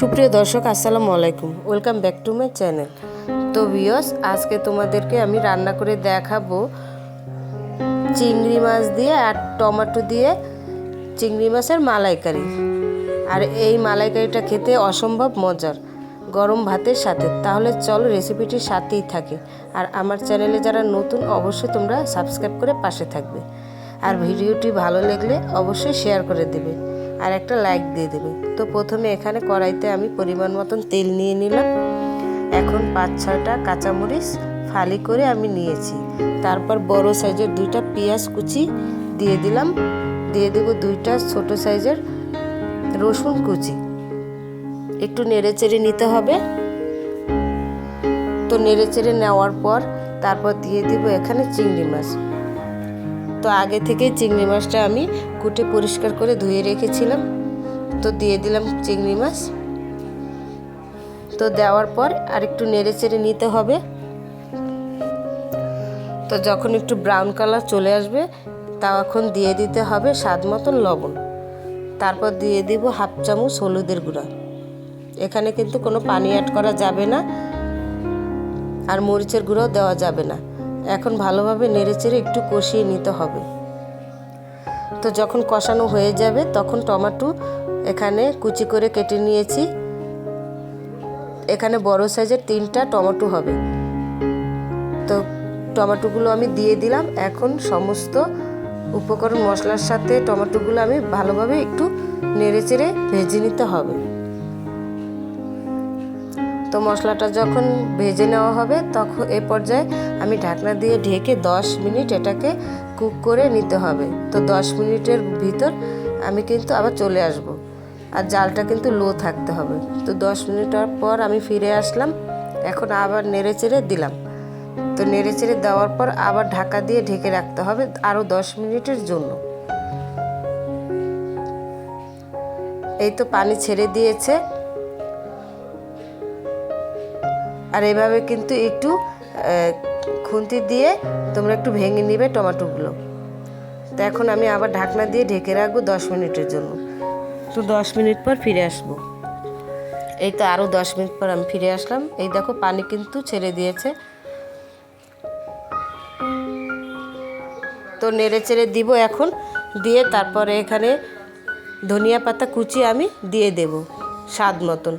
সুপ্রিয় দর্শক, আসসালামু আলাইকুম। Welcome back to my channel তো ভিওস আজকে তোমাদেরকে আমি রান্না করে দেখাবো চিংড়ি মাছ দিয়ে আর টমেটো দিয়ে চিংড়ি মাছের মালাইকারি। আর এই মালাইকারিটা খেতে অসম্ভব মজার, গরম ভাতের সাথে। তাহলে চলো রেসিপিটির সাথেই থাকে। আর আমার চ্যানেলে যারা নতুন, অবশ্যই তোমরা সাবস্ক্রাইব করে পাশে থাকবে। আর ভিডিওটি ভালো লাগলে অবশ্যই শেয়ার করে দেবে। আর একটা লাইক দিয়ে দেবে। তো প্রথমে এখানে কড়াইতে আমি পরিমাণ মতন তেল নিয়ে নিলাম। এখন পাঁচ ছয়টা কাঁচামরিচ ফালি করে আমি নিয়েছি। তারপর বড় সাইজের দুইটা পেঁয়াজ কুচি দিয়ে দিলাম। দিয়ে দেব দুইটা ছোট সাইজের রসুন কুচি। একটু নেড়ে চেড়ে নিতে হবে। তো নেড়ে চেড়ে নেওয়ার পর তারপর দিয়ে দিব এখানে চিংড়ি মাছ। তো আগে থেকেই চিংড়ি মাছটা আমি কুটে পরিষ্কার করে ধুয়ে রেখেছিলাম। তো দিয়ে দিলাম চিংড়ি মাছ। তো দেওয়ার পর আর একটু নেড়ে চেড়ে নিতে হবে। তো যখন একটু ব্রাউন কালার চলে আসবে তখন দিয়ে দিতে হবে স্বাদ মতন লবণ। তারপর দিয়ে দিব হাফ চামচ হলুদের গুঁড়া। এখানে কিন্তু কোনো পানি অ্যাড করা যাবে না। আর মরিচের গুঁড়োও দেওয়া যাবে না। এখন ভালোভাবে নেড়েচেড়ে একটু কষিয়ে নিতে হবে। তো যখন কষানো হয়ে যাবে, তখন টমেটো এখানে কুচি করে কেটে নিয়েছি। এখানে বড় সাইজের তিনটা টমেটো হবে। তো টমেটোগুলো আমি দিয়ে দিলাম। এখন সমস্ত উপকরণ মশলার সাথে টমেটোগুলো আমি ভালোভাবে একটু নেড়েচেড়ে ভেজে নিতে হবে। তো মশলাটা যখন ভেজে নেওয়া হবে, তখন এ পর্যায়ে আমি ঢাকনা দিয়ে ঢেকে 10 মিনিট এটাকে কুক করে নিতে হবে। তো 10 মিনিটের ভিতর আমি কিন্তু আবার চলে আসব। আর জালটা কিন্তু লো থাকতে হবে। তো 10 মিনিট পর আমি ফিরে আসলাম। এখন আবার নেড়ে চেড়ে দিলাম। তো নেড়ে চেড়ে দেওয়ার পর আবার ঢাকা দিয়ে ঢেকে রাখতে হবে আরও 10 মিনিটের জন্য। এই তো পানি ছেড়ে দিয়েছে। আর এভাবে কিন্তু একটু খুন্তি দিয়ে তোমরা একটু ভেঙে নিবে টমেটোগুলো। তো এখন আমি আবার ঢাকনা দিয়ে ঢেকে রাখব দশ মিনিটের জন্য। তো দশ মিনিট পর ফিরে আসব। এই তো আরও দশ মিনিট পর আমি ফিরে আসলাম। এই দেখো পানি কিন্তু ছেড়ে দিয়েছে। তো নেড়ে চেড়ে দিব এখন। দিয়ে তারপরে এখানে ধনিয়া পাতা কুচি আমি দিয়ে দেব স্বাদ মতন।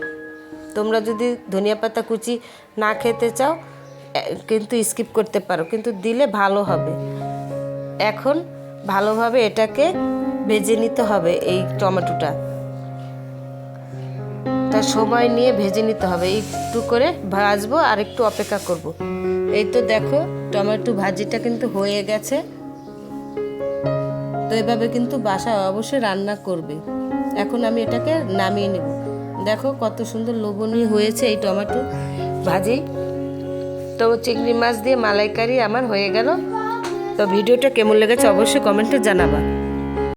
তোমরা যদি ধনিয়া পাতা কুচি না খেতে চাও কিন্তু স্কিপ করতে পারো, কিন্তু দিলে ভালো হবে। এখন ভালোভাবে এটাকে ভেজে নিতে হবে এই টমেটোটা। তা সময় নিয়ে ভেজে নিতে হবে, একটু করে ভাজবো আর একটু অপেক্ষা করব। এই তো দেখো, টমেটো ভাজিটা কিন্তু হয়ে গেছে। তো এভাবে কিন্তু বাসায় অবশ্যই রান্না করবে। এখন আমি এটাকে নামিয়ে নেব। দেখো কত সুন্দর লোভনীয় হয়েছে এই টমেটো ভাজি। তো চিংড়ি মাছ দিয়ে মালাইকারি আমার হয়ে গেল। তো ভিডিওটা কেমন লেগেছে অবশ্যই কমেন্টে জানাবা।